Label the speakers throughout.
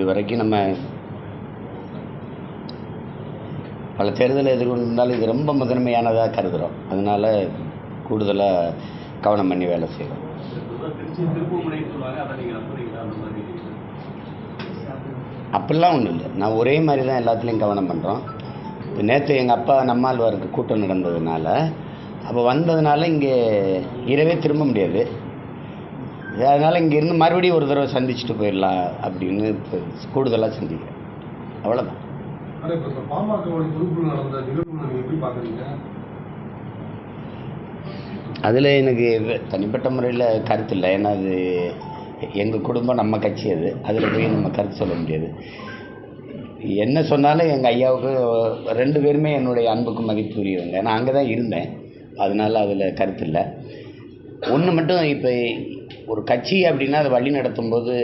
Speaker 1: இது வரைக்கும் நம்ம பல தேர்தலை எதிர்கொண்டிருந்தாலும் இது ரொம்ப முதன்மையானதாக கருதுகிறோம் அதனால கூடுதலாக கவனம் பண்ணி வேலை செய்கிறோம் அப்படிலாம் ஒன்றும் இல்லை. நான் ஒரே மாதிரி தான் எல்லாத்துலேயும் கவனம் பண்ணுறோம் இப்போ நேற்று எங்கள் அப்பா நம்மாழ்வாருக்கு கூட்டம் நடந்ததுனால அப்போ வந்ததுனால இங்கே இரவே திரும்ப முடியாது. அதனால் இங்கேருந்து மறுபடியும் ஒரு தடவை சந்திச்சுட்டு போயிடலாம் அப்படின்னு இப்போ கூடுதலாக சந்திக்கிறேன். அவ்வளோதான் அதில் எனக்கு தனிப்பட்ட முறையில் கருத்து இல்லை. ஏன்னா அது எங்கள் குடும்பம் நம்ம கட்சி அது. அதில் போய் நம்ம கருத்து சொல்ல முடியாது. என்ன சொன்னாலும் எங்கள் ஐயாவுக்கு ரெண்டு பேருமே என்னுடைய அன்புக்கு மதிப்புரியவங்க. நான் அங்கே தான் இருந்தேன். அதனால் அதில் கருத்து இல்லை. ஒன்று மட்டும் இப்போ ஒரு கட்சி அப்படின்னா அதை வழி நடத்தும்போது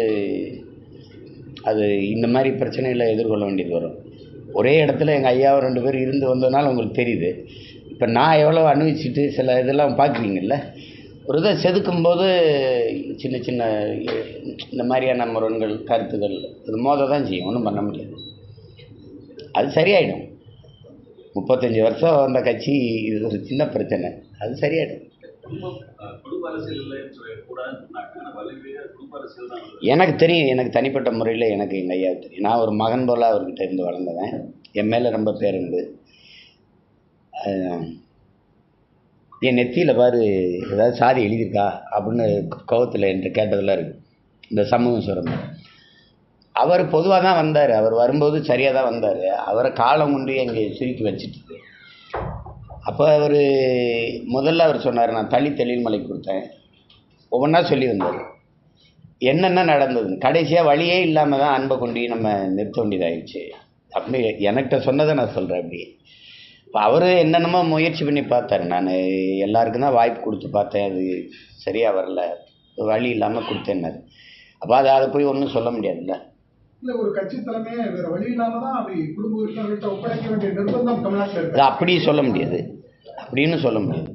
Speaker 1: அது இந்த மாதிரி பிரச்சனைகளை எதிர்கொள்ள வேண்டியது வரும். ஒரே இடத்துல எங்கள் ஐயாவும் ரெண்டு பேரும் இருந்து வந்ததுனால உங்களுக்கு தெரியுது. இப்போ நான் எவ்வளோ அனுபவிச்சுட்டு சில இதெல்லாம் பார்க்குறீங்கல்ல ஒரு இதை செதுக்கும்போது சின்ன சின்ன இந்த மாதிரியான முரண்கள் கருத்துக்கள் அது மோத தான் செய்யும். ஒன்றும் பண்ண முடியாது. அது சரியாயிடும். முப்பத்தஞ்சு வருஷம் வந்த கட்சி இது ஒரு சின்ன பிரச்சனை. அது சரியாயிடும்.
Speaker 2: குடும்பம் குடும்ப அரசியல் சொன்னாங்க குடும்ப அரசியல் தான்.
Speaker 1: எனக்கு தெரியும் எனக்கு தனிப்பட்ட முறையில் எனக்கு எங்கள் ஐயா தெரியும் நான் ஒரு மகன் போல் அவர்கிட்ட இருந்து வளர்ந்தவன். என் மேலே ரொம்ப பேருந்து என் நெத்தியில் பாரு ஏதாவது சாதி எழுதியிருக்கா அப்படின்னு கோவத்தில் என்று கேட்டதெல்லாம் இருக்குது இந்த சமூகம் சுரம்பு. அவர் பொதுவாக தான் வந்தார். அவர் வரும்போது சரியாக தான் வந்தார். அவரை காலம் கொண்டு எங்கள் சுருக்கி வச்சுட்டு. அப்போ அவர் முதல்ல அவர் சொன்னார் நான் தள்ளி தெளில்மலை கொடுத்தேன். ஒவ்வொன்றா சொல்லி வந்தார். என்னென்ன நடந்தது? கடைசியாக வழியே இல்லாமல் தான் அன்பை கொண்டு நம்ம நிறுத்த வேண்டியதாகிடுச்சு அப்படி எனக்கிட்ட சொன்னதை நான் சொல்கிறேன் அப்படி. இப்போ அவர் என்னென்னமோ முயற்சி பண்ணி பார்த்தாரு. நான் எல்லாருக்கும் தான் வாய்ப்பு கொடுத்து பார்த்தேன். அது சரியாக வரல. வழி இல்லாமல் கொடுத்தேன்னாரு. அப்போ அதை அதை போய் ஒன்றும் சொல்ல முடியாதுல்ல.
Speaker 3: அப்படி
Speaker 1: சொல்ல முடியாது. அப்படின்னு சொல்ல முடியாது.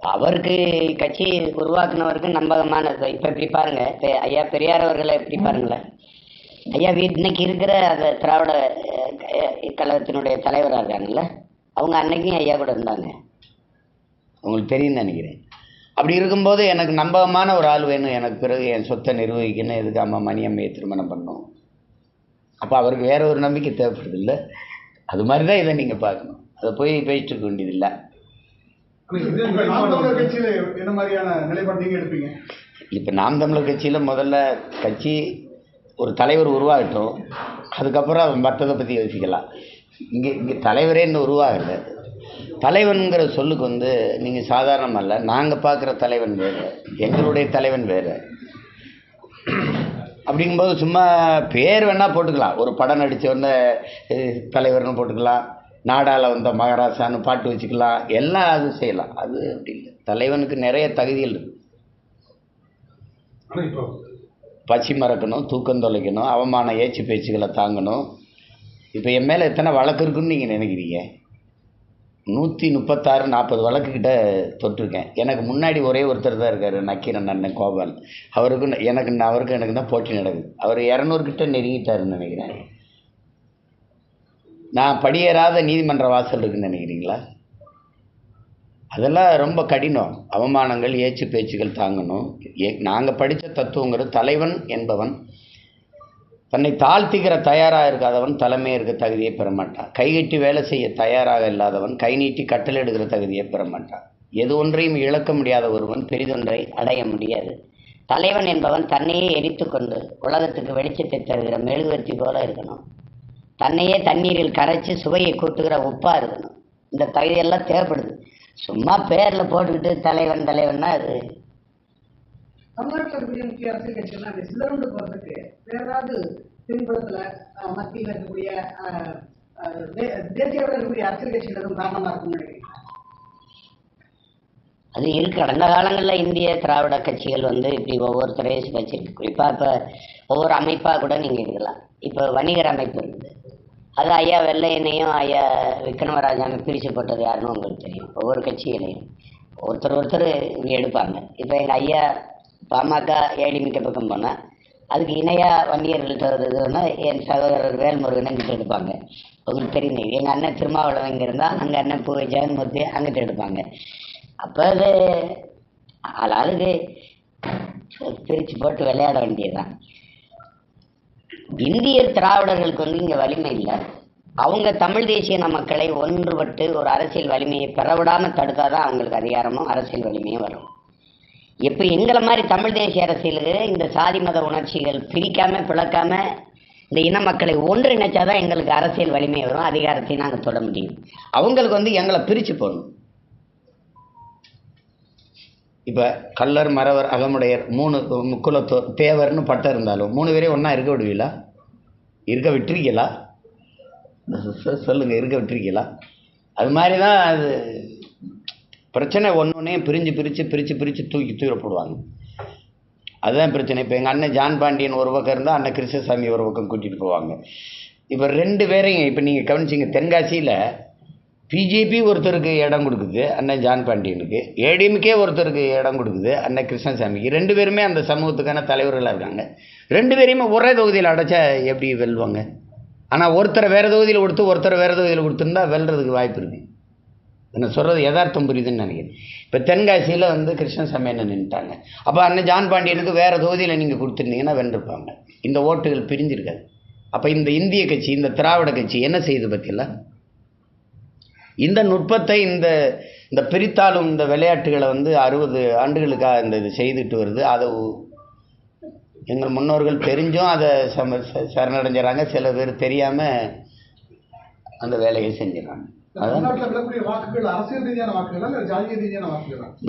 Speaker 4: அவருக்கு கட்சி உருவாக்குனவருக்கு நம்பகமானது. இப்போ இப்படி பாருங்க. ஐயா பெரியார் அவர்களை எப்படி பாருங்களேன். ஐயா இன்னைக்கு இருக்கிற அந்த திராவிட கழகத்தினுடைய தலைவராக இருக்காங்கல்ல அவங்க அன்னைக்கும் ஐயா கூட இருந்தாங்க.
Speaker 1: உங்களுக்கு தெரியும்னு நினைக்கிறேன். அப்படி இருக்கும்போது எனக்கு நம்பகமான ஒரு ஆள் வேணும். எனக்கு பிறகு என் சொத்தை நிர்வகிக்கணும். எதுக்கு அம்மா மணியம்மையை திருமணம் பண்ணணும்? அப்போ அவருக்கு வேற ஒரு நம்பிக்கை தேவைப்படுது இல்லை? அது மாதிரி தான் இதை நீங்கள் பார்க்கணும். அதை போய் பேசிட்டு இருக்க வேண்டியதில்லை
Speaker 5: ஆனா இதே
Speaker 3: இப்ப நாம் தமிழர்
Speaker 5: நிலைப்பாடு
Speaker 3: கட்சியில என்ன மாதிரியான நிலைப்பாடு நீங்க எடுப்பீங்க?
Speaker 1: இப்போ நாம் தமிழர் கட்சியில் முதல்ல கட்சி ஒரு தலைவர் உருவாகட்டும் அதுக்கப்புறம் மற்றதை பற்றி யோசிக்கலாம். இங்கே இங்கே தலைவரே இன்னும் உருவாகலை. தலைவனுங்கிற சொல்லுக்கு வந்து நீங்கள் சாதாரணமல்ல நாங்கள் பார்க்குற தலைவன் வேறு எங்களுடைய தலைவன் வேறு. அப்படிங்கும்போது சும்மா பேர் வேணால் போட்டுக்கலாம். ஒரு படம் நடித்த உடனே தலைவர்னு போட்டுக்கலாம். நாடால வந்த மகாராசான்னு பாட்டு வச்சுக்கலாம். எல்லாம் அது செய்யலாம். அது அப்படி இல்லை. தலைவனுக்கு நிறைய தகுதிகள் இருக்குது பசி மறக்கணும் தூக்கம் தொலைக்கணும் அவமான ஏச்சு பேச்சுகளை தாங்கணும். இப்போ என் மேலே எத்தனை வழக்கு இருக்குன்னு நீங்கள் நினைக்கிறீங்க? நூற்றி முப்பத்தாறு நாற்பது வழக்குக்கிட்ட தொட்டிருக்கேன். எனக்கு முன்னாடி ஒரே ஒருத்தர் தான் இருக்கார் நக்கீரன் அண்ணன் கோபால். அவருக்கு ந- எனக்கு ந- அவருக்கு எனக்கு தான் போட்டி நடக்குது. அவர் இரநூறுக்கிட்ட நெருங்கிட்டாருன்னு நினைக்கிறேன். நான் படியேறாத நீதிமன்ற வாசல் இருக்குன்னு நினைக்கிறீங்களா? அதெல்லாம் ரொம்ப கடினம். அவமானங்கள் ஏச்சு பேச்சுகள் தாங்கணும். நாங்கள் படித்த தத்துவங்கிறது தலைவன் என்பவன் தன்னை தாழ்த்திக்கிற தயாராக இருக்காதவன் தலைமை இருக்க தகுதியை பெற மாட்டான். கைகட்டி வேலை செய்ய தயாராக இல்லாதவன் கை நீட்டி கட்டளை எடுக்கிற தகுதியை பெற மாட்டான்.
Speaker 4: எது ஒன்றையும் இழக்க முடியாத ஒருவன் பெரிதொன்றை அடைய முடியாது. தலைவன் என்பவன் தன்னையே எரித்து கொண்டு உலகத்துக்கு வெளிச்சத்தை தருகிற மெழுகுவர்த்தி போல இருக்கணும். தன்னையே தண்ணீரில் கரைச்சி சுவையை கூட்டுகிற உப்பா இருக்கணும். இந்த தகுதியெல்லாம் தேவைப்படுது. சும்மா பேர்ல போட்டுக்கிட்டு தலைவன் தலைவன்னா அது.
Speaker 6: தமிழ்நாட்டில் இருக்கக்கூடிய முக்கிய அரசியல் கட்சிகள்லாம் அப்படி சிதறண்டு போகிறதுக்கு வேற ஏதாவது பின்புலத்தில் மத்தியில் இருக்கக்கூடிய அஹ், அஹ், தே- தேசிய அளவில் இருக்கக்கூடிய அரசியல் கட்சிகள் எதுவும் காரணமாக இருக்கும்னு நினைக்கிறீங்க
Speaker 4: அது இருக்கு. கடந்த காலங்களில் இந்திய திராவிட கட்சிகள் வந்து இப்படி ஒவ்வொருத்தரையும் வச்சிருக்கு குறிப்பாக இப்போ ஒவ்வொரு அமைப்பாக கூட நீங்கள் இருக்கலாம். இப்போ வணிகர் அமைப்பு இருக்குது. அது ஐயா வெள்ளையனையும் ஐயா விக்ரமராஜாவை பிரித்து போட்டது யாருன்னு உங்களுக்கு தெரியும். ஒவ்வொரு கட்சிகளையும் ஒருத்தர் ஒருத்தர் இங்கே எடுப்பாங்க. இப்போ எங்கள் ஐயா பாமக ஏடிமிக்க பக்கம் போனால் அதுக்கு இணையாக வன்னியர்கள்ட்ட வருதுன்னா என் சகோதரர் வேல்முருகன் அங்கிட்டு எடுப்பாங்க. உங்களுக்கு தெரியும் எங்கள் அண்ணன் திருமாவளவன் இங்கே இருந்தால் அங்கே அண்ணன் பூ ஜெகன்மூர்த்தி அங்கிட்ட எடுப்பாங்க. அப்போ அது அதாவது பிரித்து போட்டு விளையாட வேண்டியதுதான். இந்திய திராவிடர்களுக்கு வந்து இங்கே வலிமை இல்லை. அவங்க தமிழ் தேசிய மக்களை ஒன்றுபட்டு ஒரு அரசியல் வலிமையை பெறவிடாமல் தடுத்தாதான் அவங்களுக்கு அதிகாரமும் அரசியல் வலிமையும் வரும். இப்போ எங்களை மாதிரி தமிழ் தேசிய அரசியலுக்கு இந்த சாதி மத உணர்ச்சிகள் பிரிக்காம பிளக்காம இந்த இன மக்களை ஒன்றிணைச்சாதான் எங்களுக்கு அரசியல் வலிமை வரும் அதிகாரத்தை நாங்கள் தொட முடியும்.
Speaker 1: அவங்களுக்கு வந்து எங்களை பிரித்து போடணும். இப்போ கல்லர் மறவர் அகமுடையர் மூணு முக்குலத்தோர் தேவர்னு பட்டம் இருந்தாலும் மூணு பேரையும் ஒன்றா இருக்க விடுவீங்களா? இருக்க விட்டுருக்கீங்களா? சொ- இருக்க விட்டுருக்கீங்களா? அது மாதிரி தான் அது பிரச்சனை ஒன்று ஒன்றையும் பிரிஞ்சு பிரித்து பிரித்து பிரித்து தூக்கி தூரப்படுவாங்க அதுதான் பிரச்சனை. இப்போ எங்கள் அண்ணன் ஜான் பாண்டியன் ஒரு பக்கம் இருந்தால் அண்ணன் கிருஷ்ணசாமி ஒரு பக்கம் கூட்டிகிட்டு போவாங்க. இப்போ ரெண்டு பேரையும் இப்போ நீங்கள் கவனிச்சிங்க தென்காசியில் பிஜேபி ஒருத்தருக்கு இடம் கொடுக்குது அண்ணன் ஜான் பாண்டியனுக்கு ஏடிஎம்கே ஒருத்தருக்கு இடம் கொடுக்குது அண்ணன் கிருஷ்ணசாமிக்கு. ரெண்டு பேருமே அந்த சமூகத்துக்கான தலைவர்களாக இருக்காங்க. ரெண்டு பேரையுமே ஒரே தொகுதியில் அடைச்சா எப்படி வெல்வாங்க? ஆனால் ஒருத்தரை வேறு தொகுதியில் கொடுத்து ஒருத்தரை வேறு தொகுதியில் கொடுத்துருந்தா வெல்றதுக்கு வாய்ப்பு இருக்குது நான் சொல்கிறது யதார்த்தம் புரியுதுன்னு நினைக்கிறேன். இப்போ தென்காசியில் வந்து கிருஷ்ணசாமி என்ன நின்றுட்டாங்க அப்போ அண்ணன் ஜான் பாண்டியனுக்கு வேறு தொகுதியில் நீங்கள் கொடுத்துருந்தீங்கன்னா வென்றிருப்பாங்க இந்த ஓட்டுகள் பிரிஞ்சிருக்காது. அப்போ இந்த இந்திய கட்சி இந்த திராவிட கட்சி என்ன செய்யுது பற்றியெல்லாம் இந்த நுட்பத்தை இந்த இந்த பிரித்தாளும் இந்த விளையாட்டுகளை வந்து அறுபது ஆண்டுகளுக்காக இந்த இது செய்துட்டு வருது. அதை எங்கள் முன்னோர்கள் தெரிஞ்சும் அதை சம ச- சரணடைஞ்சிடறாங்க சில பேர் தெரியாமல் அந்த வேலையை செஞ்சிடறாங்க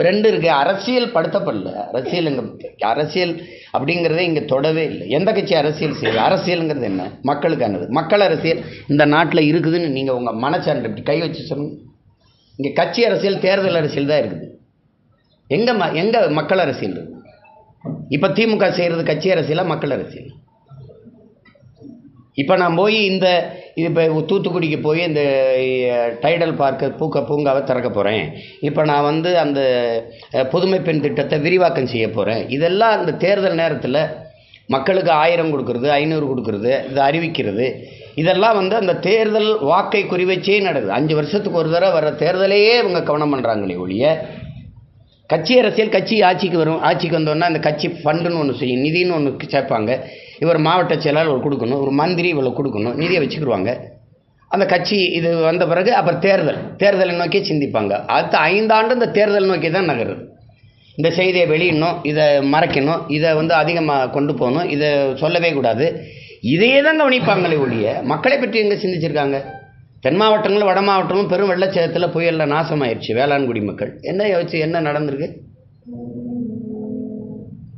Speaker 1: ரெண்டு இருக்கு. அரசியல் படுத்தப்படல. அரசியல் அரசியல் அப்படிங்கிறதே இங்க தொடவே இல்லை. எந்த கட்சி அரசியல் செய்யுது? அரசியலுங்கிறது என்ன? மக்களுக்கானது. மக்கள் அரசியல் இந்த நாட்டில் இருக்குதுன்னு நீங்க உங்க மனச்சான்று இப்படி கை வச்சு சொல்லுங்க. இங்க கட்சி அரசியல் தேர்தல் அரசியல் தான் இருக்குது. எங்க ம எங்க மக்கள் அரசியல் இருக்கு? இப்ப திமுக செய்யறது கட்சி அரசியலா மக்கள் அரசியல்? இப்போ நான் போய் இந்த இது இப்போ தூத்துக்குடிக்கு போய் இந்த டைடல் பார்க்கு பூக்க பூங்காவை திறக்க போகிறேன் இப்போ நான் வந்து அந்த புதுமை பெண் திட்டத்தை விரிவாக்கம் செய்ய போகிறேன் இதெல்லாம் அந்த தேர்தல் நேரத்தில் மக்களுக்கு ஆயிரம் கொடுக்கறது ஐநூறு கொடுக்கறது இது அறிவிக்கிறது. இதெல்லாம் வந்து அந்த தேர்தல் வாக்கை குறிவச்சே நடக்குது. அஞ்சு வருஷத்துக்கு ஒரு தடவை வர தேர்தலையே இவங்க கவனம் பண்ணுறாங்களே ஒழிய கட்சி அரசியல் கட்சி ஆட்சிக்கு வரும் ஆட்சிக்கு வந்தோன்னா அந்த கட்சி ஃபண்டுன்னு ஒன்று செய்யும் நிதின்னு ஒன்று சேர்ப்பாங்க. இவர் மாவட்ட செயலாளர் கொடுக்கணும் ஒரு மந்திரி இவ்வளோ கொடுக்கணும் நிதியை வச்சுக்கிடுவாங்க. அந்த கட்சி இது வந்த பிறகு அப்புறம் தேர்தல் தேர்தலை நோக்கி சிந்திப்பாங்க. அடுத்த ஐந்தாண்டு இந்த தேர்தல் நோக்கி தான் நகருது. இந்த செய்தியை வெளியிடணும் இதை மறைக்கணும் இதை வந்து அதிகமாக கொண்டு போகணும் இதை சொல்லவே கூடாது. இதையே தான் கவனிப்பாங்களே ஒழிய மக்களை பற்றி எங்கே சிந்திச்சிருக்காங்க? தென் மாவட்டங்களும் வட மாவட்டமும் பெரும் வெள்ளச்சேதத்தில் புயலில் நாசமாயிருச்சு வேளாண்குடி மக்கள். என்ன யோசிச்சு என்ன நடந்திருக்கு?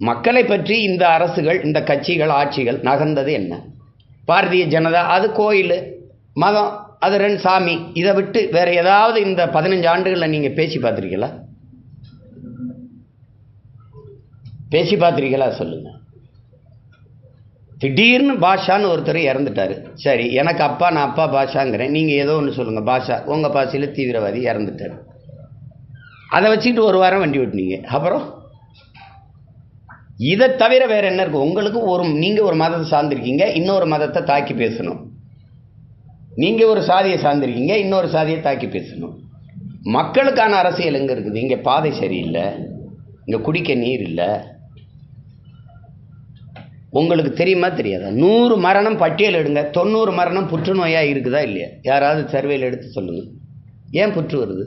Speaker 1: மக்களை பற்றி இந்த அரசுகள் இந்த கட்சிகள் ஆட்சிகள் நகர்ந்தது என்ன? பாரதிய ஜனதா அது கோயில் மதம் அது ரெண்டு சாமி இதை விட்டு வேறு ஏதாவது இந்த பதினஞ்சு ஆண்டுகளில் நீங்கள் பேசி பார்த்துருக்கீங்களா? பேசி பார்த்துருக்கீங்களா? சொல்லுங்கள் திடீர்னு பாஷான்னு ஒருத்தர் இறந்துட்டாரு. சரி எனக்கு அப்பா நான் அப்பா பாஷாங்கிறேன். நீங்கள் ஏதோ ஒன்று சொல்லுங்கள் பாஷா. உங்கள் பாஷையில் தீவிரவாதி இறந்துட்டார். அதை வச்சுக்கிட்டு ஒரு வாரம் வண்டி விட்டுனீங்க அப்புறம்? இதை தவிர வேறு என்ன இருக்கு? உங்களுக்கு ஒரு நீங்கள் ஒரு மதத்தை சார்ந்திருக்கீங்க இன்னொரு மதத்தை தாக்கி பேசணும். நீங்கள் ஒரு சாதியை சார்ந்திருக்கீங்க இன்னொரு சாதியை தாக்கி பேசணும். மக்களுக்கான அரசியல் எங்கே இருக்குது? இங்கே பாதை சரியில்லை. இங்கே குடிக்க நீர் இல்லை. உங்களுக்கு தெரியுமா தெரியாதா? நூறு மரணம் பட்டியல் எடுங்க. தொண்ணூறு மரணம் புற்றுநோயாக இருக்குதா இல்லையா? யாராவது சர்வேல எடுத்து சொல்லுங்கள் ஏன் புற்று வருது?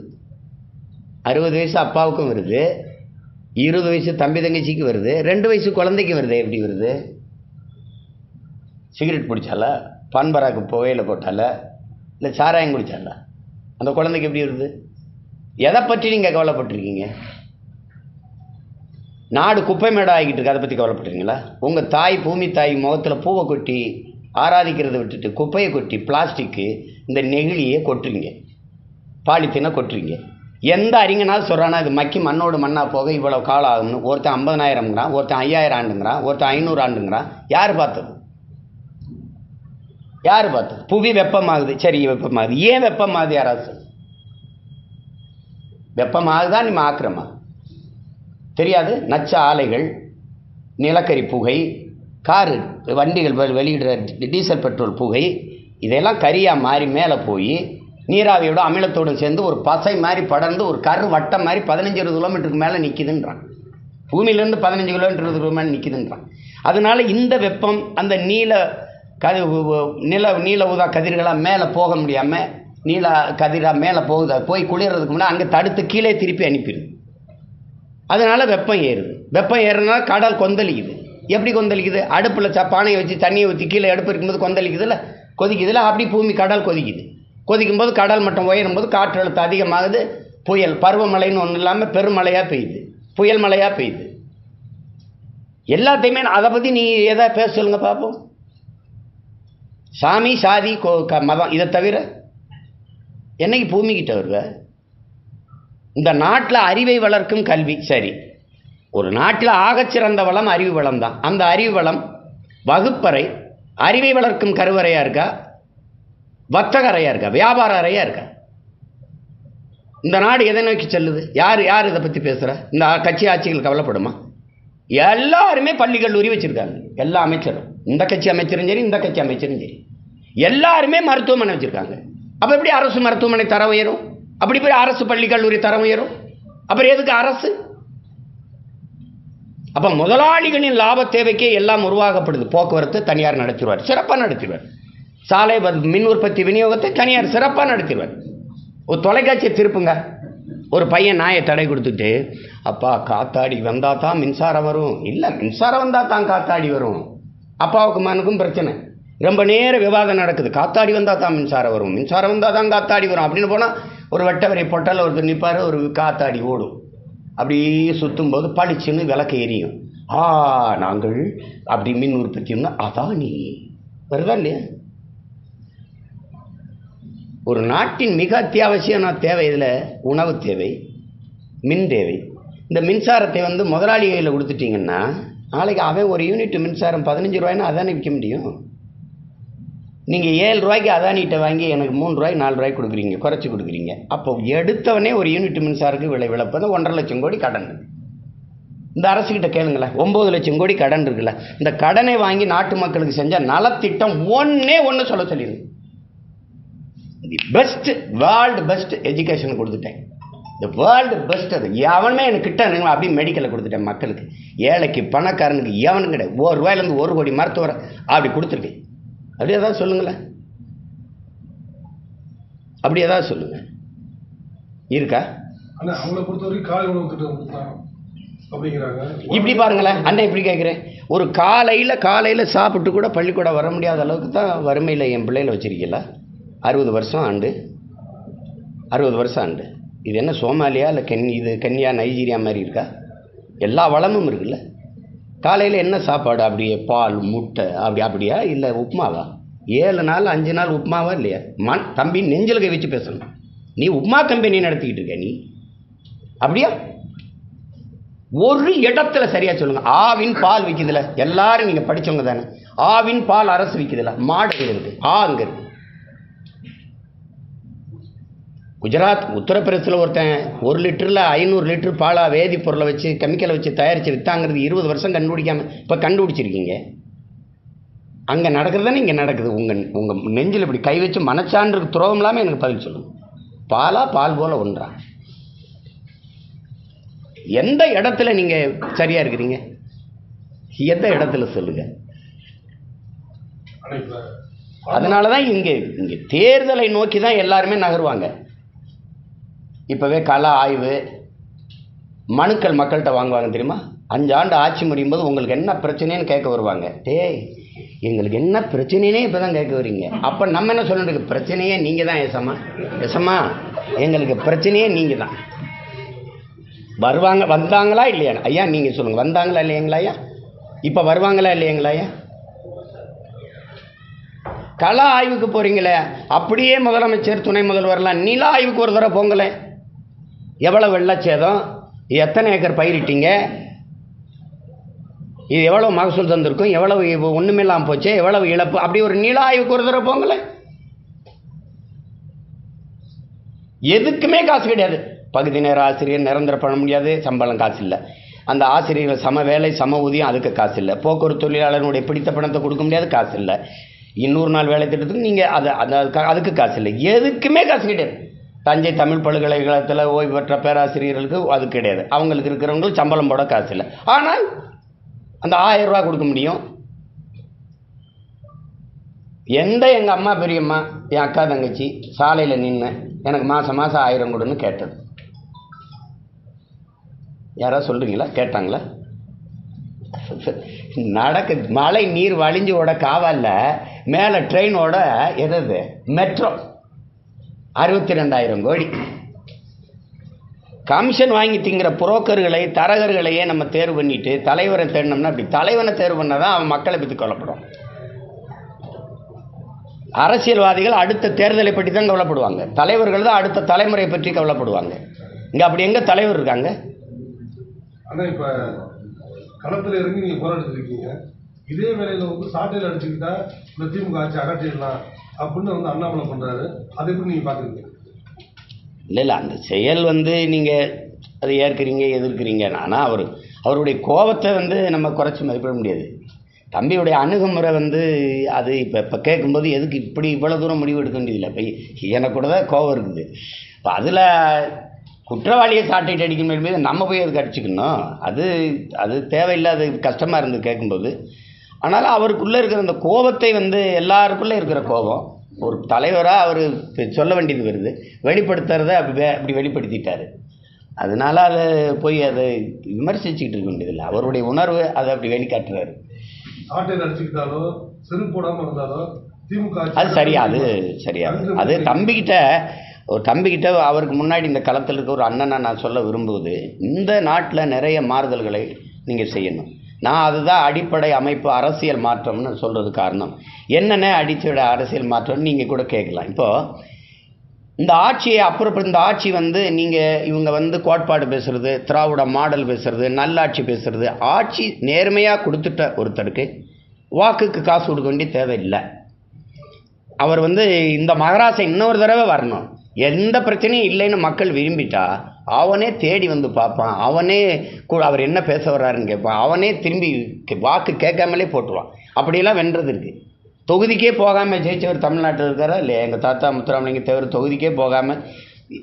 Speaker 1: அறுபது வயசு அப்பாவுக்கும் வருது. இருபது வயசு தம்பி தங்கச்சிக்கு வருது ரெண்டு வயசு குழந்தைக்கு வருது எப்படி வருது? சிகரெட் பிடிச்சால? பான்பராக்கு புகையில் போட்டால? இல்லை சாராயம் குடித்தால அந்த குழந்தைக்கு எப்படி வருது? எதை பற்றி நீங்கள் கவலைப்பட்டிருக்கீங்க? நாடு குப்பை மேடம் ஆகிட்டு இருக்கு அதை பற்றி கவலைப்படுறீங்களா உங்கள் தாய் பூமி தாய் முகத்தில் பூவை கொட்டி ஆராதிக்கிறதை விட்டுட்டு குப்பையை கொட்டி பிளாஸ்டிக்கு இந்த நெகிழியை கொட்டுறீங்க. பாலித்தீனை கொட்டுறீங்க. எந்த அறிஞனாவது சொல்கிறானா இது மக்கி மண்ணோடு மண்ணாக போக இவ்வளோ காலம் ஆகும்னு. ஒருத்தன் ஐம்பதனாயிரம்ங்கிறான் ஒருத்தன் ஐயாயிரம் ஆண்டுங்கிறான் ஒருத்தன் ஐநூறு ஆண்டுங்கிறான் யார் பார்த்தது? யார் பார்த்தது? புவி வெப்பமாகுது. சரி வெப்பமாகுது. ஏன் வெப்பமாகுது யாராவது சொல்லு. வெப்பமாகுதா நம்ம ஆக்கிரமா? தெரியாது. நச்ச ஆலைகள் நிலக்கரி புகை காரு வண்டிகள் வெளியிடுற டீசல் பெட்ரோல் புகை இதெல்லாம் கரியாக மாறி மேலே போய் நீராவியோட அமிலத்தோடு சேர்ந்து ஒரு பசை மாதிரி படர்ந்து ஒரு கரு வட்டம் மாதிரி பதினஞ்சு இருபது கிலோமீட்டருக்கு மேலே நிற்கிதுன்றான் பூமியிலேருந்து பதினஞ்சு கிலோமீட்டர் இருபது மேலே நிற்கிதுன்றான் அதனால இந்த வெப்பம் அந்த நீல கதி நில நீல ஊதா கதிர்களாக மேலே போக முடியாமல் நீல கதிராக மேலே போகுது போய் குளிர்றதுக்கு முன்னாடி அங்கே தடுத்து கீழே திருப்பி அனுப்பிடுது. அதனால் வெப்பம் ஏறுது. வெப்பம் ஏறுறதுனால கடல் கொந்தளிக்குது. எப்படி கொந்தளிக்குது? அடுப்பில் ச பானையை வச்சு தண்ணியை ஊற்றி கீழே அடுப்பு இருக்கும்போது கொந்தளிக்குதுல்ல? கொதிக்குதுல்ல? அப்படி பூமி கடல் கொதிக்குது. கொதிக்கும் போது கடல் மட்டம் உயரும் போது காற்றழுத்தம் அதிகமாகுது. புயல் பருவமழைன்னு ஒன்றும் இல்லாமல் பெருமழையாக பெய்யுது. புயல் மழையாக பெய்யுது. எல்லாத்தையுமே அதை பற்றி நீ எதா பேச சொல்லுங்க பார்ப்போம் சாமி சாதி கோ க மதம் இதை தவிர என்னைக்கு பூமிக்கிட்ட வருவ? இந்த நாட்டில் அறிவை வளர்க்கும் கல்வி சரி. ஒரு நாட்டில் ஆகச்சிறந்த வளம் அறிவு வளம் தான் அந்த அறிவு வளம் வகுப்பறை அறிவை வளர்க்கும் கருவறையாக இருக்கா? வர்த்தக அறையாக இருக்கா? வியாபார அறையாக இருக்கா? இந்த நாடு எதை நோக்கி செல்லுது? யார் யார் இதை பற்றி பேசுகிறா இந்த கட்சி ஆட்சிகள் கவலைப்படுமா? எல்லாருமே பள்ளி கல்லூரி வச்சுருக்காங்க. எல்லா அமைச்சரும். இந்த கட்சி அமைச்சரும் சரி இந்த கட்சி அமைச்சரும் சரி. எல்லாருமே மருத்துவமனை வச்சுருக்காங்க. அப்போ எப்படி அரசு மருத்துவமனை தர உயரும்? அப்படி போய் அரசு பள்ளி கல்லூரி தர உயரும்? அப்புறம் எதுக்கு அரசு? அப்போ முதலாளிகளின் லாப தேவைக்கே எல்லாம் உருவாகப்படுது. போக்குவரத்து தனியார் நடத்திடுவார். சிறப்பாக நடத்திடுவார். சாலை மின் உற்பத்தி விநியோகத்தை தனியார் சிறப்பாக நடத்திடுவார் ஒரு தொலைக்காட்சியை திருப்புங்க. ஒரு பையன் நாயை தடை கொடுத்துட்டு அப்பா காத்தாடி வந்தால் தான் மின்சாரம் வரும். இல்லை மின்சாரம் வந்தால் தான் காத்தாடி வரும். அப்பாவுக்கு மனுக்கும் பிரச்சனை. ரொம்ப நேரம் விவாதம் நடக்குது. காத்தாடி வந்தால் தான் மின்சாரம் வரும். மின்சாரம் வந்தால் தான் காத்தாடி வரும். அப்படின்னு போனால் ஒரு வெட்டவரை பொட்டல் ஒருத்தர் நிற்பார் ஒரு காத்தாடி ஓடும். அப்படியே சுற்றும் போது பளிச்சுன்னு விளக்கு எரியும். ஆ நாங்கள் அப்படி மின் உற்பத்தின்னா அதான் நீ. வருதா இல்லையா? ஒரு நாட்டின் மிக அத்தியாவசியமான தேவை இதில் உணவு தேவை மின் தேவை. இந்த மின்சாரத்தை வந்து முதலாளி கையில் கொடுத்துட்டீங்கன்னா நாளைக்கு அவன் ஒரு யூனிட் மின்சாரம் பதினஞ்சு ரூபாய்னா அதானே விற்க முடியும்? நீங்கள் ஏழு ரூபாய்க்கு அதானிட்ட வாங்கி எனக்கு மூணு ரூபாய் நாலு ரூபாய்க்கு கொடுக்குறீங்க குறைச்சி கொடுக்குறீங்க. அப்போ எடுத்தவனே ஒரு யூனிட் மின்சாரத்துக்கு விலை விளப்பது ஒன்றரை லட்சம் கோடி கடன். இந்த அரசுக்கிட்ட கேளுங்களேன் ஒம்பது லட்சம் கோடி கடன் இருக்குல்ல இந்த கடனை வாங்கி நாட்டு மக்களுக்கு செஞ்ச நலத்திட்டம் ஒன்றே ஒன்று சொல்ல சொல்லிடுங்க the best world best education கொடுத்துட்டேன். இந்த வேர்ல்டு பெஸ்ட் அது. எவனுமே எனக்கு கிட்ட அப்படியே மெடிக்கலை கொடுத்துட்டேன் மக்களுக்கு. ஏழைக்கு பணக்காரனுக்கு எவனும் கிடையாது. ஒரு ரூபாயிலேருந்து ஒரு கோடி மருத்துவரை அப்படி கொடுத்துருக்கேன். அப்படி ஏதாவது சொல்லுங்களேன். அப்படி ஏதாவது சொல்லுங்க. இருக்கா?
Speaker 5: ஆனா அவங்கள காலை உணவு திட்டம்
Speaker 1: இப்படி பாருங்களேன். அண்ணன் இப்படி கேட்குறேன். ஒரு காலையில் காலையில் சாப்பிட்டு கூட பள்ளிக்கூடம் வர முடியாத அளவுக்கு தான் வறுமையில் என் பிள்ளைகளை வச்சிருக்கீங்களா? அறுபது வருஷம் ஆண்டு. அறுபது வருஷம் ஆண்டு. இது என்ன சோமாலியா இல்லை கென் இது கென்யா நைஜீரியா மாதிரி இருக்கா? எல்லா வளமும் இருக்குல்ல? காலையில் என்ன சாப்பாடு? அப்படியே பால் முட்டை அப்படி அப்படியா? இல்லை உப்புமாவா ஏழு நாள் அஞ்சு நாள் உப்புமாவா இல்லையா? மண் தம்பி நெஞ்சில் கை வச்சு பேசணும். நீ உப்புமா கம்பெனி நடத்திக்கிட்டு இருக்க நீ. அப்படியா? ஒரு இடத்துல சரியாக சொல்லுங்கள் ஆவின் பால் விற்கிதில்ல எல்லாரும் நீங்கள் படிச்சவங்க தானே. ஆவின் பால் அரசு விற்கிதில்ல மாடு இருக்குது ஆ அங்கே இருக்குது குஜராத் உத்தரப்பிரதேசத்தில் ஒருத்தன் ஒரு லிட்டரில் ஐநூறு லிட்டர் பாலா வேதிப்பொருளை வச்சு கெமிக்கலை வச்சு தயாரித்து விற்றாங்கிறது இருபது வருஷம் கண்டுபிடிக்காம இப்போ கண்டுபிடிச்சிருக்கீங்க. அங்கே நடக்கிறது தானே இங்கே நடக்குது. உங்கள் உங்கள் நெஞ்சில் இப்படி கை வச்சு மனச்சான்றுக்கு துரோகம் இல்லாமல் எனக்கு பதில் சொல்லுங்க. பாலா பால் போல ஒன்றா? எந்த இடத்துல நீங்கள் சரியாக இருக்கிறீங்க? எந்த இடத்துல சொல்லுங்கள் அதனால தான் இங்கே இங்கே தேர்தலை நோக்கி தான் எல்லாருமே நகருவாங்க. இப்போவே கள ஆய்வு மனுக்கள் மக்கள்கிட்ட வாங்குவாங்க தெரியுமா? அஞ்சு ஆண்டு ஆட்சி முடியும் போது உங்களுக்கு என்ன பிரச்சனைன்னு கேட்க வருவாங்க. டேய் எங்களுக்கு என்ன பிரச்சனைனே இப்போ தான் கேட்க வரீங்க. அப்போ நம்ம என்ன சொல்லிட்டு பிரச்சனையே நீங்கள் தான் எசம்மா எசம்மா எங்களுக்கு பிரச்சனையே நீங்கள் தான் வருவாங்க வந்தாங்களா இல்லையா? ஐயா நீங்கள் சொல்லுங்கள் வந்தாங்களா இல்லையாங்களா ஐயா? இப்போ வருவாங்களா இல்லையாங்களா ஐயா? கள ஆய்வுக்கு போகிறீங்களே அப்படியே முதலமைச்சர் துணை முதல்வர்லாம் நில ஆய்வுக்கு ஒரு தடவை போங்களேன் எவ்வளோ வெள்ளச்சேதம்? எத்தனை ஏக்கர் பயிரிட்டீங்க? இது எவ்வளோ மகசூல் தந்திருக்கும்? எவ்வளவு ஒன்றுமில்லாமல் போச்சு? எவ்வளவு இழப்பு? அப்படி ஒரு நில ஆய்வுக்கு ஒரு தடவை போங்களே எதுக்குமே காசு கிடையாது. பகுதி நேர ஆசிரியர் நிரந்தரம் பண்ண முடியாது சம்பளம் காசு இல்லை. அந்த ஆசிரியர்கள் சம வேலை சம ஊதியம் அதுக்கு காசு இல்லை. போக்குவரத்து தொழிலாளர்களுடைய பிடித்த பணத்தை கொடுக்க முடியாது காசு இல்லை. இன்னொரு நாள் வேலை திட்டத்துக்கு நீங்கள் அதை அது அதுக்கு காசு இல்லை. எதுக்குமே காசு கிடையாது. தஞ்சை தமிழ் பல்கலைக்கழகத்தில் ஓய்வு பெற்ற பேராசிரியர்களுக்கு அது கிடையாது. அவங்களுக்கு இருக்கிறவங்களுக்கு சம்பளம் போட காசு இல்லை. ஆனால் அந்த ஆயிரம் ரூபா கொடுக்க முடியும். எந்த எங்கள் அம்மா பெரியம்மா என் அக்கா தங்கச்சி சாலையில் நின்று எனக்கு மாதம் மாதம் ஆயிரம் கொடுன்னு கேட்டது. யாராவது சொல்கிறீங்களா கேட்டாங்களா? நடக்கு மழை நீர் வழிஞ்சு ஓட காவல்ல மேலே ட்ரெயினோட எது மெட்ரோ அறுபத்தி ரெண்டாயிரம் கோடி. கமிஷன் வாங்கி திங்கிற புரோக்கர்களை தரகர்களையே நம்ம தேர்வு பண்ணிட்டு தலைவரை தேடினோம்னா அப்படி. தலைவனை தேர்வு பண்ணால் தான் அவன் மக்களை பற்றி கொல்லப்படும் அரசியல்வாதிகள் அடுத்த தேர்தலை பற்றி தான் கவலைப்படுவாங்க. தலைவர்கள் தான் அடுத்த தலைமுறையை பற்றி கவலைப்படுவாங்க. இங்கே அப்படி எங்கே தலைவர் இருக்காங்க?
Speaker 5: ஆனால் இப்போ களத்தில் இறங்கி நீங்கள் போராடிட்டு இருக்கீங்க. இதே வேலையில் வந்து சாட்டையில் அடிச்சுக்கிட்டா இந்த திமுக ஆட்சி அகற்றிடலாம் அப்படின்னு வந்து அண்ணாமலை பண்ணுறாரு அதை எப்படி நீங்கள் பார்க்குறீங்க
Speaker 1: இல்லை இல்லை. அந்த செயல் வந்து நீங்கள் அதை ஏற்கிறீங்க எதிர்க்கிறீங்க. ஆனால் அவர் அவருடைய கோபத்தை வந்து நம்ம குறைச்சி மதிப்பிட முடியாது. தம்பியுடைய அணுகுமுறை வந்து அது இப்போ இப்போ கேட்கும்போது எதுக்கு இப்படி இவ்வளோ தூரம் முடிவு எடுக்க வேண்டியதில்லை? இப்போ எனக்கு கூட தான் கோபம் இருக்குது. இப்போ அதில் குற்றவாளியை சாட்டிட்டு அடிக்கணும் நம்ம போய் அதுக்கு அடிச்சுக்கணும்? அது அது தேவையில்லாத கஷ்டமாக இருந்தது கேட்கும்போது ஆனால் அவருக்குள்ளே இருக்கிற அந்த கோபத்தை வந்து எல்லாருக்குள்ளே இருக்கிற கோபம். ஒரு தலைவராக அவர் சொல்ல வேண்டியது வருது. வெளிப்படுத்துறத அப்படி வே- அப்படி வெளிப்படுத்திட்டாரு. அதனால அதை போய் அதை விமர்சிச்சுக்கிட்டு இருக்க வேண்டியதில்லை. அவருடைய உணர்வு அதை அப்படி வெளிக்காட்டுறாரு.
Speaker 5: சாட்டையில அடிச்சுக்கிட்டாலோ செருப்பு இருந்தாலோ திமுக
Speaker 1: அது சரியா அது சரியா அது தம்பிக்கிட்ட ஒரு தம்பிக்கிட்ட அவருக்கு முன்னாடி இந்த களத்தில் இருக்க ஒரு அண்ணனை நான் சொல்ல விரும்புவது இந்த நாட்டில் நிறைய மாறுதல்களை நீங்கள் செய்யணும். நான் அதுதான் அடிப்படை அமைப்பு அரசியல் மாற்றம்னு சொல்கிறது காரணம். என்னென்ன அடிச்சோட அரசியல் மாற்றம்னு நீங்கள் கூட கேட்கலாம். இப்போது இந்த ஆட்சியை அப்புறம் இந்த ஆட்சி வந்து நீங்கள் இவங்க வந்து கோட்பாடு பேசுகிறது திராவிட மாடல் பேசுகிறது நல்லாட்சி பேசுகிறது ஆட்சி நேர்மையாக கொடுத்துட்ட ஒருத்தருக்கு வாக்குக்கு காசு கொடுக்க வேண்டிய தேவையில்லை. அவர் வந்து இந்த மகராசை இன்னொரு தடவை வரணும். எந்த பிரச்சனையும் இல்லைன்னு மக்கள் விரும்பிட்டா அவனே தேடி வந்து பார்ப்பான். அவனே கூட அவர் என்ன பேச வர்றாருன்னு கேட்பான். அவனே திரும்பி கே- வாக்கு கேட்காமலே போட்டுருவான். அப்படியெல்லாம் வென்றது இருக்குது தொகுதிக்கே போகாமல் ஜெயிச்சவர் தமிழ்நாட்டில் இருக்காரா? இல்லையா? எங்கள் தாத்தா முத்துராமலிங்க தேவர் தொகுதிக்கே போகாமல்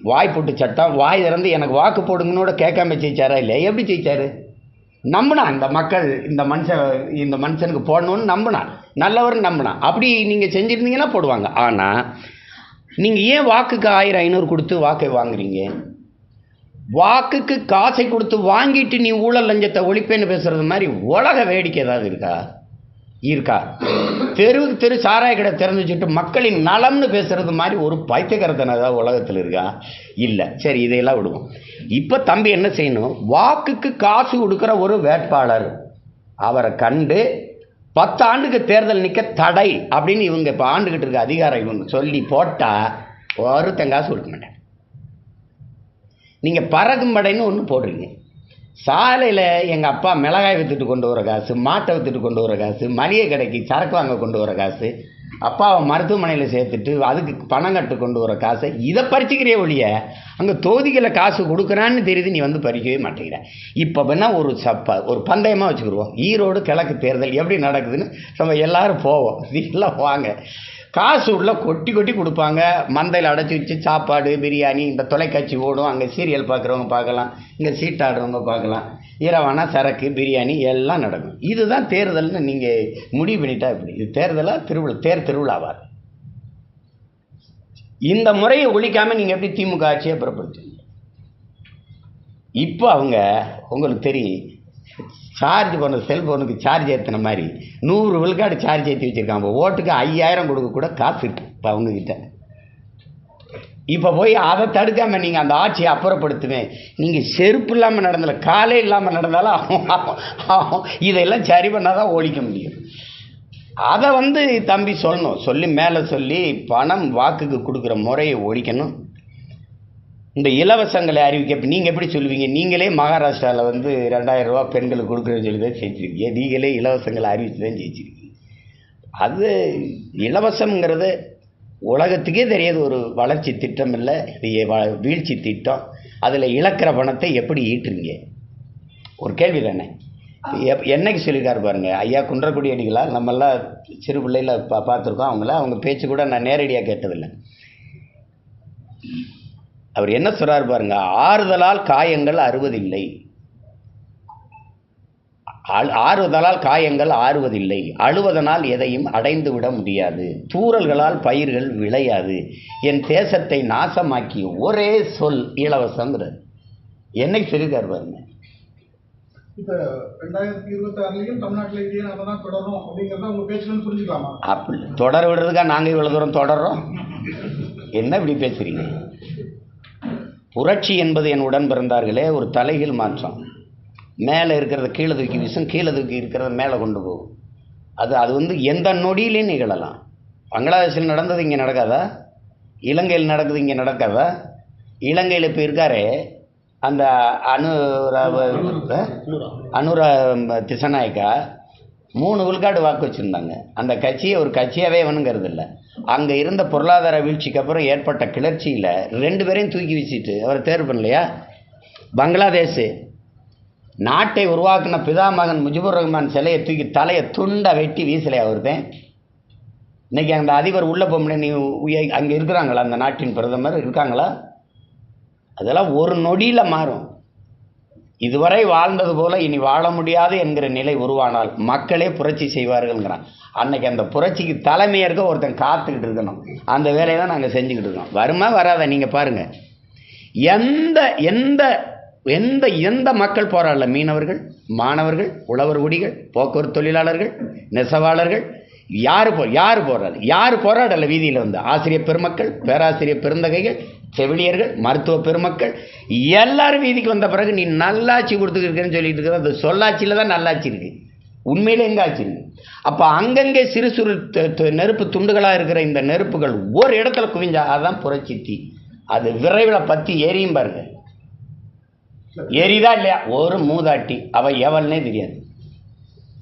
Speaker 1: வாய் போட்டு சட்டம் வாய் திறந்து எனக்கு வாக்கு போடுங்கன்னு கூட கேட்காம ஜெயிச்சாரா? இல்லையா? எப்படி ஜெயிச்சாரு? நம்பினான் இந்த மக்கள் இந்த மனுஷன் இந்த மனுஷனுக்கு போடணும்னு நம்பினான் நல்லவர்னு நம்பினான் அப்படி நீங்கள் செஞ்சுருந்தீங்கன்னா போடுவாங்க. ஆனால் நீங்கள் ஏன் வாக்குக்கு ஆயிரம் ஐநூறு கொடுத்து வாக்கை வாங்குறீங்க? வாக்குக்கு காசை கொடுத்து வாங்கிட்டு நீ ஊழல் லஞ்சத்தை ஒழிப்பேன்னு பேசுறது மாதிரி உலக வேடிக்கை ஏதாவது இருக்கா? இருக்கா? தெருவுக்கு தெரு சாராய கடை திறந்துச்சுட்டு மக்களின் நலம்னு பேசுறது மாதிரி ஒரு பைத்தியகரத்தனை ஏதாவது உலகத்தில் இருக்கா? இல்லை. சரி இதையெல்லாம் விடுவோம். இப்போ தம்பி என்ன செய்யணும்? வாக்குக்கு காசு கொடுக்குற ஒரு வேட்பாளர் அவரை கண்டு பத்து ஆண்டுக்கு தேர்தல் நிற்க தடை அப்படின்னு இவங்க இப்போ ஆண்டுகிட்டு இருக்க அதிகாரம் இவங்க சொல்லி போட்டால் ஒருத்தன் காசு கொடுக்க மாட்டேன். நீங்கள் பறக்கும் படைன்னு ஒன்று போடுறீங்க. சாலையில் எங்கள் அப்பா மிளகாய் விற்றுட்டு கொண்டு வர காசு மாட்டை விற்றுட்டு கொண்டு வர காசு மளிகை கடைக்கு சரக்கு வாங்க கொண்டு வர காசு அப்பாவை மருத்துவமனையில் சேர்த்துட்டு அதுக்கு பணம் கட்டு கொண்டு வர காசை இதை பறிச்சுக்கிறே ஒழிய அங்கே தொகுதிகளை காசு கொடுக்குறான்னு தெரியுது நீ வந்து பறிக்கவே மாட்டேங்கிற. இப்போ வேணால் ஒரு சப்ப ஒரு பந்தயமாக வச்சுக்கிடுவோம் ஈரோடு கிழக்கு தேர்தல் எப்படி நடக்குதுன்னு நம்ம எல்லாரும் போவோம். நீங்களாம் வாங்க. காசு உள்ள கொட்டி கொட்டி கொடுப்பாங்க. மந்தையில் அடைச்சி வச்சு சாப்பாடு பிரியாணி இந்த தொலைக்காட்சி ஓடும். அங்கே சீரியல் பார்க்குறவங்க பார்க்கலாம். இங்கே சீட்டாடுறவங்க பார்க்கலாம். இரவானா சரக்கு பிரியாணி எல்லாம் நடக்கும். இதுதான் தேர்தல்னு நீங்கள் முடிவு பண்ணிட்டா இப்படி இது தேர்தலாக திருவிழா தேர் திருவிழாவா இந்த முறையை ஒழிக்காமல் நீங்கள் எப்படி திமுக ஆட்சியை புறப்படுத்துவீங்க? இப்போ அவங்க உங்களுக்கு தெரியும். சார்ஜ் பண்ண செல்ஃபோனுக்கு சார்ஜ் ஏற்றின மாதிரி நூறு விழுக்காடு சார்ஜ் ஏற்றி வச்சுருக்காங்க இப்போ ஓட்டுக்கு ஐயாயிரம் கொடுக்க கூட காசு இருக்கு. இப்போ அவங்கக்கிட்ட இப்போ போய் அதை தடுக்காமல் நீங்கள் அந்த ஆட்சியை அப்புறப்படுத்துவேன். நீங்கள் செருப்பு இல்லாமல் நடந்தல காலே இல்லாமல் நடந்தாலும் இதெல்லாம் சரி பண்ணால் தான் ஒழிக்க முடியும். அதை வந்து தம்பி சொல்லணும். சொல்லி மேலே சொல்லி பணம் வாக்குக்கு கொடுக்குற முறையை ஒழிக்கணும். இந்த இலவசங்களை அறிவிக்க நீங்கள் எப்படி சொல்லுவீங்க? நீங்களே மகாராஷ்டிராவில் வந்து ரெண்டாயிரம் ரூபா பெண்களுக்கு கொடுக்குறேன்னு சொல்லி தான் ஜெயிச்சிருக்கீங்க. நீங்களே இலவசங்களை அறிவித்து தான் ஜெயிச்சிருக்கீங்க. அது இலவசம்ங்கிறது உலகத்துக்கே தெரியாது. ஒரு வளர்ச்சி திட்டம் இல்லை இது வீழ்ச்சி திட்டம். அதில் இழக்கிற பணத்தை எப்படி ஈட்டுறீங்க? ஒரு கேள்வி தானே. எப் என்னைக்கு சொல்லியிருக்காரு பாருங்க. ஐயா குன்றக்குடி அடிகளா நம்மெல்லாம் சிறு பிள்ளையில் பா பார்த்துருக்கோம். அவங்கள அவங்க பேச்சு கூட நான் நேரடியாக கேட்டதில்லை. அவர் என்ன சொல்றாரு பாருங்க ஆறுதலால் காயங்கள் அறுவதில்லை ஆறுதலால் காயங்கள் ஆறுவதில்லை. அழுவதனால் எதையும் அடைந்து விட முடியாது. தூறல்களால் பயிர்கள் விளையாது. என் தேசத்தை நாசமாக்கி ஒரே சொல் இலவசங்கிறது என்னைக்கு சொல்லியிருக்காரு பாருங்க. அப்படி தொடர விடுறதுக்கா நாங்கள் இவ்வளோ தூரம் தொடர்றோம்? என்ன இப்படி பேசுறீங்க? புரட்சி என்பது என் உடன் பிறந்தார்களே ஒரு தலைகீழ் மாற்றம். மேலே இருக்கிறத கீழே தூக்கி வீசும் கீழே தூக்கி இருக்கிறத மேலே கொண்டு போகும். அது அது வந்து எந்த நொடியிலையும் நிகழலாம். பங்களாதேஷில் நடந்தது இங்கே நடக்காதா? இலங்கையில் நடக்குது இங்கே நடக்காதா? இலங்கையில் இப்போ இருக்காரே அந்த அனுரா. அனுரா திசநாயக்கா. மூணு விழுக்காடு வாக்கு வச்சுருந்தாங்க. அந்த கட்சியை ஒரு கட்சியாகவே வேணுங்கிறது இல்லை அங்கே இருந்த பொருளாதார வீழ்ச்சிக்கு அப்புறம் ஏற்பட்ட கிளர்ச்சியில் ரெண்டு பேரையும் தூக்கி வீசிட்டு அவரை தேர்வு பண்ணலையா? பங்களாதேஷ். நாட்டை உருவாக்கின பிதாமகன் முஜிபுர் ரஹ்மான் சிலையை தூக்கி தலையை துண்டை வெட்டி வீசலையா அவர்தான் இன்றைக்கி அந்த அதிபர் உள்ளே போக முடியும் நீ அங்கே இருக்கிறாங்களா? அந்த நாட்டின் பிரதமர் இருக்காங்களா? அதெல்லாம் ஒரு நொடியில் மாறும். இதுவரை வாழ்ந்தது போல இனி வாழ முடியாது என்கிற நிலை உருவானால் மக்களே புரட்சி செய்வார்கள்ங்கிறான். அன்னைக்கு அந்த புரட்சிக்கு தலைமையேற்க ஒருத்தன் காத்துக்கிட்டு இருக்கணும். அந்த வேலையை தான் நாங்கள் செஞ்சுக்கிட்டு இருக்கோம். வருமா வராத? நீங்கள் பாருங்கள் எந்த எந்த எந்த எந்த மக்கள் போராடல? மீனவர்கள் மாணவர்கள் உழவர் குடிகள் போக்குவரத்து தொழிலாளர்கள் நெசவாளர்கள். யார் போ யார் போராடல யார் போராடலை வீதியில் வந்து ஆசிரியர் பெருமக்கள் பேராசிரியர் பெருந்தகைகள் செவிலியர்கள் மருத்துவ பெருமக்கள் எல்லாரும் வீதிக்கு வந்த பிறகு நீ நல்லாட்சி கொடுத்துருக்கேன்னு சொல்லிட்டு இருக்கிற அந்த சொல்லாட்சியில் தான் நல்லாட்சி இருக்குது உண்மையிலே எங்கே ஆச்சு அப்போ அங்கங்கே சிறு சிறு து- நெருப்பு துண்டுகளாக இருக்கிற இந்த நெருப்புகள் ஒரு இடத்துல குவிஞ்சா அதுதான் புரட்சி தீ அது விரைவில் பற்றி எரியும் பாருங்க. எரிதா இல்லையா? ஒரு மூதாட்டி. அவள் எவள்னே தெரியாது.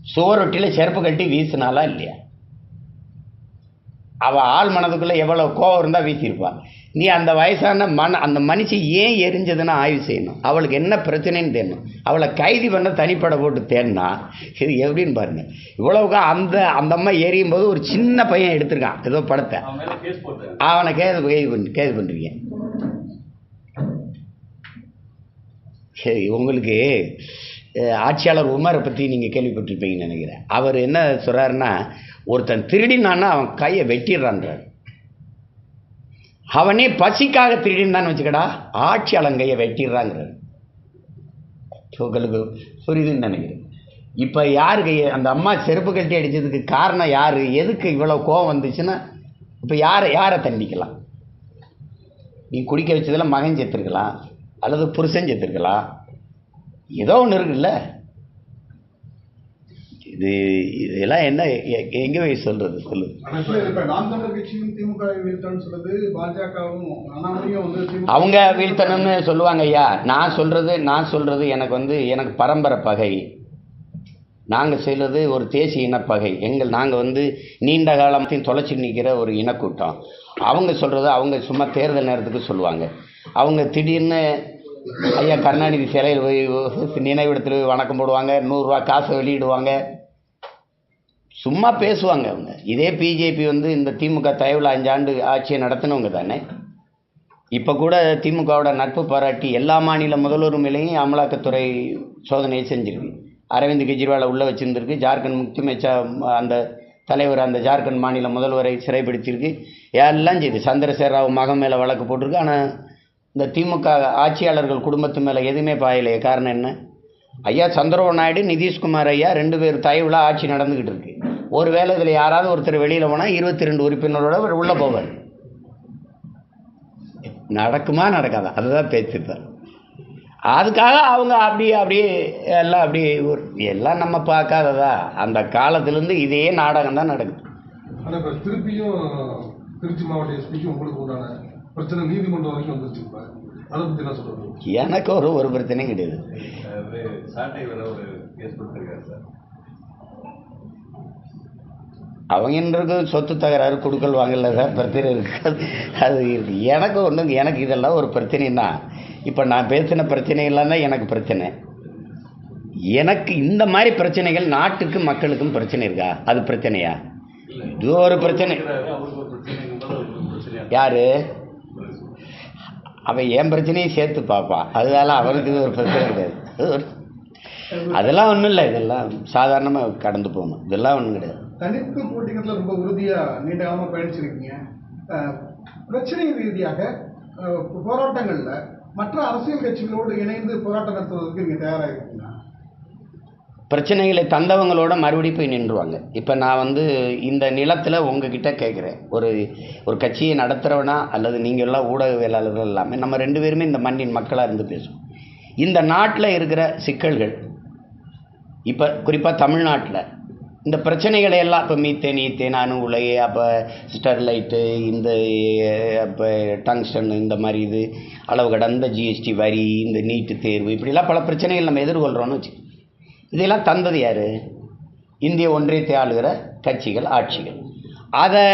Speaker 1: சுவரொட்டியில் செருப்பு கட்டி வீசினாலா இல்லையா? அவள் ஆள் மனதுக்குள்ளே எவ்வளவு கோவம் இருந்தால் வீசியிருப்பாள் நீ அந்த வயசான மன அந்த மனுஷி ஏன் எரிஞ்சதுன்னு ஆய்வு செய்யணும். அவளுக்கு என்ன பிரச்சனைன்னு தேடணும் அவளை கைது பண்ண தனிப்படை போட்டு தேடினா இது எப்படின்னு பாருங்க. இவ்வளவுக்கு அந்த அந்த அம்மா எரியும் போது ஒரு சின்ன பையன் எடுத்திருக்கான். ஏதோ படத்தை.
Speaker 2: அவன்
Speaker 1: கேது கைது பண்ணி கைது பண்ணுறீங்க சரி உங்களுக்கு ஆட்சியாளர் உமரை பற்றி நீங்கள் கேள்விப்பட்டிருப்பீங்கன்னு நினைக்கிறேன். அவர் என்ன சொல்கிறாருன்னா ஒருத்தன் திருடினான்னா அவன் கையை வெட்டிடுறான்றார். அவனே பசிக்காக திருடினான்னு வச்சுக்கடா ஆட்சி கையை வெட்டிடுறாங்கிறார். உங்களுக்கு புரியுதுன்னு நினைக்கிறேன். இப்போ யார் கையை அந்த அம்மா செருப்பு கட்டி அடித்ததுக்கு காரணம் யார்? எதுக்கு இவ்வளோ கோவம் வந்துச்சுன்னா இப்போ யாரை யாரை தண்டிக்கலாம்? நீ குடிக்க வச்சதில் மகன் செத்துருக்கலாம் அல்லது புருஷன் செத்துருக்கலாம். ஏதோ ஒன்று இருக்குல்ல? இது இதெல்லாம் என்ன எங்கே போய் சொல்கிறது சொல்லு. அவங்க வீழ்த்தணும்னு சொல்லுவாங்க ஐயா. நான் சொல்கிறது நான் சொல்கிறது எனக்கு வந்து எனக்கு பரம்பரை பகை. நாங்கள் செய்கிறது ஒரு தேசிய இனப்பகை. எங்கள் நாங்கள் வந்து நீண்ட காலத்தையும் தொலைச்சி நிற்கிற ஒரு இனக்கூட்டம். அவங்க சொல்கிறது அவங்க சும்மா தேர்தல் நேரத்துக்கு சொல்லுவாங்க. அவங்க திடீர்னு ஐயா கருணாநிதி சிலையில் போய் நினைவிடத்தில் போய் வணக்கம் போடுவாங்க நூறுரூவா காசை வெளியிடுவாங்க. சும்மா பேசுவாங்க அவங்க. இதே பிஜேபி வந்து இந்த திமுக தயவில் அஞ்சாண்டு ஆட்சியை நடத்தினவங்க தானே? இப்போ கூட திமுகவோட நட்பு பாராட்டி எல்லா மாநில முதல்வர் மேலேயும் அமலாக்கத்துறை சோதனையை செஞ்சிருக்கு. அரவிந்த் கெஜ்ரிவாலை உள்ளே வச்சுருந்துருக்கு. ஜார்க்கண்ட் முக்தி மோர்ச்சா அந்த தலைவர் அந்த ஜார்க்கண்ட் மாநில முதல்வரை சிறைப்படுத்தியிருக்கு எல்லாம் செய்து சந்திரசேகர ராவ் மகன் மேலே வழக்கு போட்டிருக்கு. ஆனால் இந்த திமுக ஆட்சியாளர்கள் குடும்பத்து மேலே எதுவுமே பாயலையே. காரணம் என்ன? ஐயா சந்திரபாபு நாயுடு நிதிஷ்குமார் ஐயா ரெண்டு பேர் தயவில் ஆட்சி நடந்துக்கிட்டு இருக்கு. ஒருவேளை இதில் யாராவது ஒருத்தர் வெளியில் போனால் இருபத்தி ரெண்டு உறுப்பினரோட அவர் உள்ளே போவார். நடக்குமா நடக்காதா? அதுதான் பேச்சுப்பார் அதுக்காக அவங்க அப்படியே அப்படியே எல்லாம் அப்படியே ஒரு எல்லாம் நம்ம பார்க்காததா? அந்த காலத்துலேருந்து இதே நாடகம் தான் நடக்குது
Speaker 5: இப்ப திருப்பியும் திருச்சி மாவட்ட எஸ்பிக்கு உங்களுக்கு உண்டான பிரச்சனை நீதிமன்றம் வரைக்கும் வந்துருச்சு இப்ப. அதை பத்தி என்ன சொல்றது?
Speaker 1: எனக்கு ஒரு ஒரு பிரச்சனையும் கிடையாது.
Speaker 2: அது சாட்டை வேற ஒரு கேஸ் கொடுத்துருக்காரு சார்.
Speaker 1: அவங்களுக்கு சொத்து தகராறு கொடுக்கல் வாங்கல சார் பிரச்சனை இருக்காது. அது எனக்கு ஒன்றும் எனக்கு இதெல்லாம் ஒரு பிரச்சனைன்னா இப்போ நான் பேசின பிரச்சனை எல்லாம் தான் எனக்கு பிரச்சனை. எனக்கு இந்த மாதிரி பிரச்சனைகள் நாட்டுக்கு மக்களுக்கும் பிரச்சனை இருக்கா? அது பிரச்சனையா? இது ஒரு பிரச்சனை. யாரு? அவன் என் பிரச்சனையும் சேர்த்து பார்ப்பான். அதனால அவனுக்கு இது ஒரு பிரச்சனை கிடையாது. அதெல்லாம் ஒன்றும் இல்லை. இதெல்லாம் சாதாரணமாக கடந்து போகணும் இதெல்லாம் ஒன்றும் கிடையாது.
Speaker 3: தனித்து போட்டிங்கிறதுல ரொம்ப உறுதியாக நீண்ட காலமா பயணிச்சிருக்கீங்க பிரச்சனை ரீதியாக போராட்டங்களில் மற்ற அரசியல் கட்சிகளோடு இணைந்து போராட்டம் நடத்துவதற்கு நீங்கள் தயாராக இருக்கீங்களா
Speaker 1: பிரச்சனைகளை தந்தவங்களோட மறுபடியும் போய் நின்றுவாங்க. இப்போ நான் வந்து இந்த நிலத்தில் உங்ககிட்ட கேட்குறேன் ஒரு ஒரு கட்சியை நடத்துகிறவனா அல்லது நீங்கள் எல்லாம் ஊடகவியலாளர்கள் எல்லாமே நம்ம ரெண்டு பேருமே இந்த மண்ணின் மக்களாக இருந்து பேசுவோம். இந்த நாட்டில் இருக்கிற சிக்கல்கள் இப்போ குறிப்பாக தமிழ்நாட்டில் இந்த பிரச்சனைகளை எல்லாம் இப்போ மீத்தேன் ஈத்தேன் அணு உலை அப்போ ஸ்டெர்லைட்டு இந்த இப்போ டங்ஸ்டன் இந்த மாதிரி இது அளவு கடந்த ஜிஎஸ்டி வரி இந்த நீட்டு தேர்வு இப்படிலாம் பல பிரச்சனைகள் நம்ம எதிர்கொள்கிறோன்னு வச்சு இதெல்லாம் தந்தது யார்? இந்திய ஒன்றியத்தை ஆளுகிற கட்சிகள் ஆட்சிகள். அதை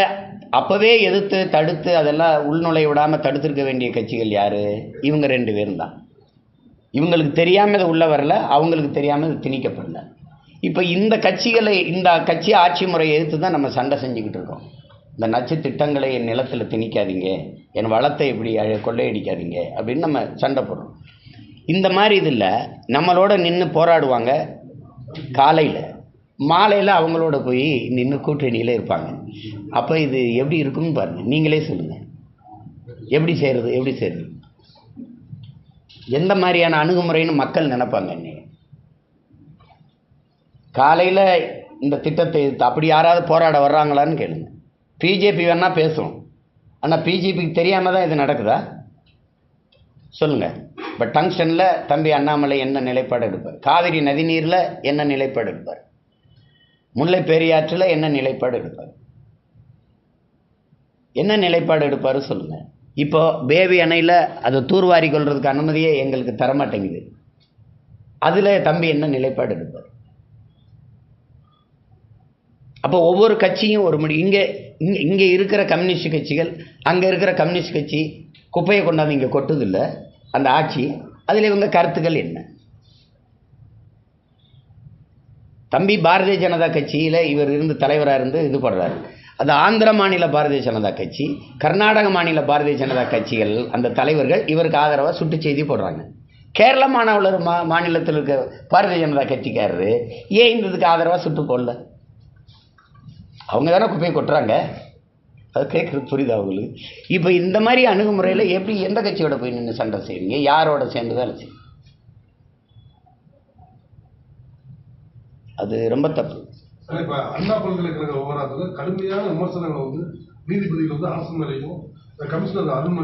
Speaker 1: அப்போவே எதிர்த்து தடுத்து அதெல்லாம் உள்நுழைய விடாமல் தடுத்திருக்க வேண்டிய கட்சிகள் யார்? இவங்க ரெண்டு பேரும் தான் இவங்களுக்கு தெரியாமல் இது உள்ளே வரல அவங்களுக்கு தெரியாமல் இது திணிக்கப்படலை. இப்போ இந்த கட்சிகளை இந்த கட்சி ஆட்சி முறையை எதிர்த்து தான் நம்ம சண்டை செஞ்சுக்கிட்டு இருக்கோம். இந்த நச்சு திட்டங்களை என் நிலத்தில் திணிக்காதீங்க என் வளத்தை இப்படி அழ- கொள்ளையடிக்காதீங்க அப்படின்னு நம்ம சண்டை போடுறோம். இந்த மாதிரி இதில் நம்மளோட நின்று போராடுவாங்க காலையில். மாலையில் அவங்களோட போய் நின்று கூட்டணியில் இருப்பாங்க. அப்போ இது எப்படி இருக்கும்னு பாருங்கள் நீங்களே சொல்லுங்கள் எப்படி செய்கிறது எப்படி செய்கிறது எந்த மாதிரியான அணுகுமுறைன்னு மக்கள் நினைப்பாங்க இன்னைக்கு. காலையில் இந்த திட்டத்தை எதிர்த்து அப்படி யாராவது போராட வர்றாங்களான்னு கேளுங்க. பிஜேபி வேணால் பேசும். ஆனால் பிஜேபிக்கு தெரியாமல் தான் இது நடக்குதா? சொல்லுங்கள் இப்போ டங்ஸ்டனில் தம்பி அண்ணாமலை என்ன நிலைப்பாடு எடுப்பார்? காவிரி நதிநீரில் என்ன நிலைப்பாடு எடுப்பார்? முல்லை பெரியாற்றில் என்ன நிலைப்பாடு எடுப்பார்? என்ன நிலைப்பாடு எடுப்பார் சொல்லுங்கள் இப்போ பேபி அணையில் அதை தூர்வாரி கொள்றதுக்கு அனுமதியே எங்களுக்கு தரமாட்டேங்குது. அதில் தம்பி என்ன நிலைப்பாடு எடுப்பார்? அப்போ ஒவ்வொரு கட்சியும் ஒரு முடி இங்கே இங்கே இங்கே இருக்கிற கம்யூனிஸ்ட் கட்சிகள் அங்கே இருக்கிற கம்யூனிஸ்ட் கட்சி குப்பையை கொண்டாந்து இங்கே கொட்டுதில்லை அந்த ஆட்சி அதில் இவங்க கருத்துக்கள் என்ன? தம்பி பாரதிய ஜனதா கட்சியில் இவர் இருந்து தலைவராக இருந்து இது பண்ணுறாரு அது ஆந்திர மாநில பாரதிய ஜனதா கட்சி கர்நாடக மாநில பாரதிய ஜனதா கட்சிகள் அந்த தலைவர்கள் இவருக்கு ஆதரவாக சுட்டு செய்தி போடுறாங்க. கேரள மாநில மா மாநிலத்தில் இருக்க பாரதிய ஜனதா கட்சிக்காரரு ஏன் இந்த இதுக்கு ஆதரவாக சுட்டு போடல? அவங்க தானே குப்பையை கொட்டுறாங்க? அது கேட்குறது புரியுது அவங்களுக்கு இப்போ இந்த மாதிரி அணுகுமுறையில் எப்படி எந்த கட்சியோட போய் நின்று சண்டை செய்வீங்க யாரோட சேர்ந்து வேலை செய்வீங்க அது ரொம்ப தப்பு.
Speaker 5: சார் அண்ணா பல்கலைக்கழக விவகாரத்தில் கடுமையான விமர்சனங்களை வந்து நீதிபதிகள் வந்து அரசு மேலேயும் கமிஷனர் அருண்